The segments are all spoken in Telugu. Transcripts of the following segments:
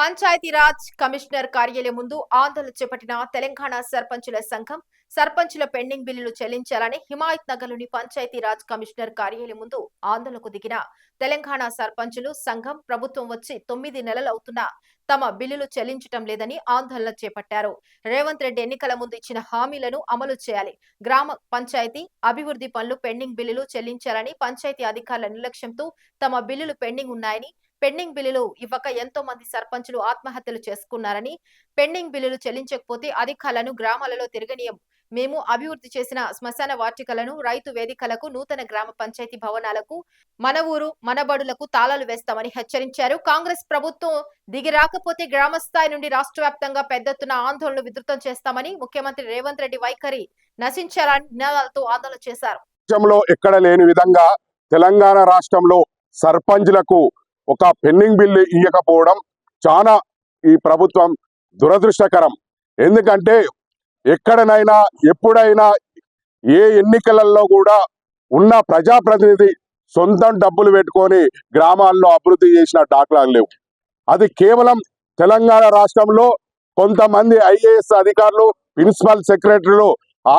పంచాయతీరాజ్ కమిషనర్ కార్యాలయం ముందు ఆందోళన చేపట్టిన తెలంగాణ సర్పంచుల సంఘం సర్పంచుల పెండింగ్ బిల్లులు చెల్లించాలని హిమాయత్ నగర్లోని పంచాయతీరాజ్ కమిషనర్ కార్యాలయం ముందు ఆందోళనకు దిగిన తెలంగాణ సర్పంచులు సంఘం ప్రభుత్వం వచ్చి తొమ్మిది నెలలవుతున్నా తమ బిల్లులు చెల్లించటం లేదని ఆందోళన చేపట్టారు. రేవంత్ రెడ్డి ఎన్నికల ముందు ఇచ్చిన హామీలను అమలు చేయాలి. గ్రామ పంచాయతీ అభివృద్ధి పనులు పెండింగ్ బిల్లులు చెల్లించాలని పంచాయతీ అధికారుల నిర్లక్ష్యంతో తమ బిల్లులు పెండింగ్ ఉన్నాయని పెండింగ్ బిల్లులు ఇవ్వక ఎంతో మంది సర్పంచులు ఆత్మహత్యలు చేసుకున్నారని పెండింగ్ బిల్లులు చెల్లించకపోతే అధికారులను గ్రామాలలో తిరగనీయం. మేము అభివృద్ధి చేసిన శ్మశాన వాటికలను రైతు వేదికలకు నూతన గ్రామ పంచాయతీ భవనాలకు మన ఊరు మన బడులకు తాళాలు వేస్తామని హెచ్చరించారు. కాంగ్రెస్ ప్రభుత్వం దిగి రాకపోతే గ్రామ స్థాయి నుండి రాష్ట్ర వ్యాప్తంగా పెద్ద ఎత్తున ఆందోళనలు విస్తృతం చేస్తామని ముఖ్యమంత్రి రేవంత్ రెడ్డి వైఖరి నశించాలని నినాదాలతో ఆందోళన చేశారు. ఎక్కడ లేని విధంగా తెలంగాణ రాష్ట్రంలో సర్పంచ్లకు ఒక పెండింగ్ బిల్లు ఇవ్వకపోవడం చాలా ఈ ప్రభుత్వం దురదృష్టకరం. ఎందుకంటే ఎక్కడనైనా ఎప్పుడైనా ఏ ఎన్నికలలో కూడా ఉన్న ప్రజాప్రతినిధి సొంతం డబ్బులు పెట్టుకొని గ్రామాల్లో అభివృద్ధి చేసిన దాఖలాలు లేవు. అది కేవలం తెలంగాణ రాష్ట్రంలో కొంతమంది ఐఏఎస్ అధికారులు ప్రిన్సిపల్ సెక్రటరీలు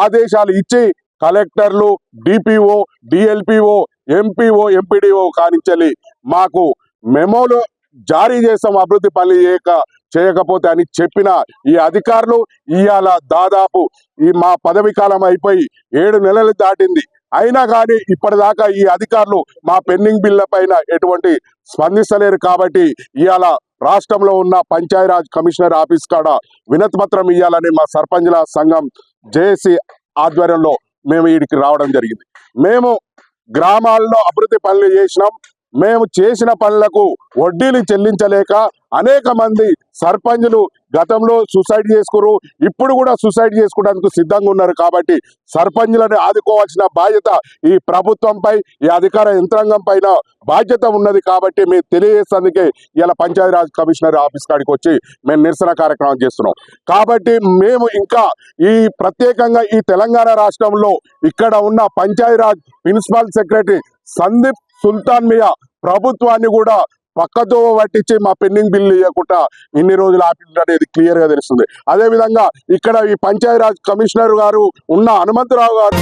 ఆదేశాలు ఇచ్చి కలెక్టర్లు డిపిఓ డిఎల్పిఓ ఎంపీఓ ఎంపీడీఓ కానించాలి మాకు మెమోలో జారీ చేస్తాం అభివృద్ధి పనులు చేయక చేయకపోతే అని చెప్పిన ఈ అధికారులు ఇవాళ దాదాపు ఈ మా పదవి కాలం అయిపోయి ఏడు నెలలు దాటింది. అయినా కానీ ఇప్పటిదాకా ఈ అధికారులు మా పెండింగ్ బిల్ల పైన ఎటువంటి స్పందిస్తలేరు కాబట్టి ఇవాళ రాష్ట్రంలో ఉన్న పంచాయరాజ్ కమిషనర్ ఆఫీస్ కాడ వినతిపత్రం ఇవ్వాలని మా సర్పంచుల సంఘం జేఏసీ ఆధ్వర్యంలో మేము వీడికి రావడం జరిగింది. మేము గ్రామాల్లో అభివృద్ధి పనులు చేసినాం మేము చేసిన పనులకు వడ్డీలు చెల్లించలేక అనేక మంది సర్పంచ్లు గతంలో సూసైడ్ చేసుకురు ఇప్పుడు కూడా సూసైడ్ చేసుకోవడానికి సిద్ధంగా ఉన్నారు కాబట్టి సర్పంచులను ఆదుకోవాల్సిన బాధ్యత ఈ ప్రభుత్వంపై ఈ అధికార యంత్రాంగం పైన బాధ్యత ఉన్నది కాబట్టి మేము తెలియజేసేందుకే ఇలా పంచాయతీరాజ్ కమిషనర్ ఆఫీస్ కాడికి వచ్చి మేము నిరసన కార్యక్రమం చేస్తున్నాం. కాబట్టి మేము ఇంకా ఈ ప్రత్యేకంగా ఈ తెలంగాణ రాష్ట్రంలో ఇక్కడ ఉన్న పంచాయతీరాజ్ ప్రిన్సిపాల్ సెక్రటరీ సందీప్ సుల్తాన్ మియా ప్రభుత్వాన్ని కూడా పక్కతో పట్టించి మా పెండింగ్ బిల్లు ఇవ్వకుండా ఇన్ని రోజులు ఆపిండు అనేది క్లియర్గా తెలుస్తుంది. అదే విధంగా ఇక్కడ ఈ పంచాయతీరాజ్ కమిషనర్ గారు ఉన్న హనుమంతరావు గారు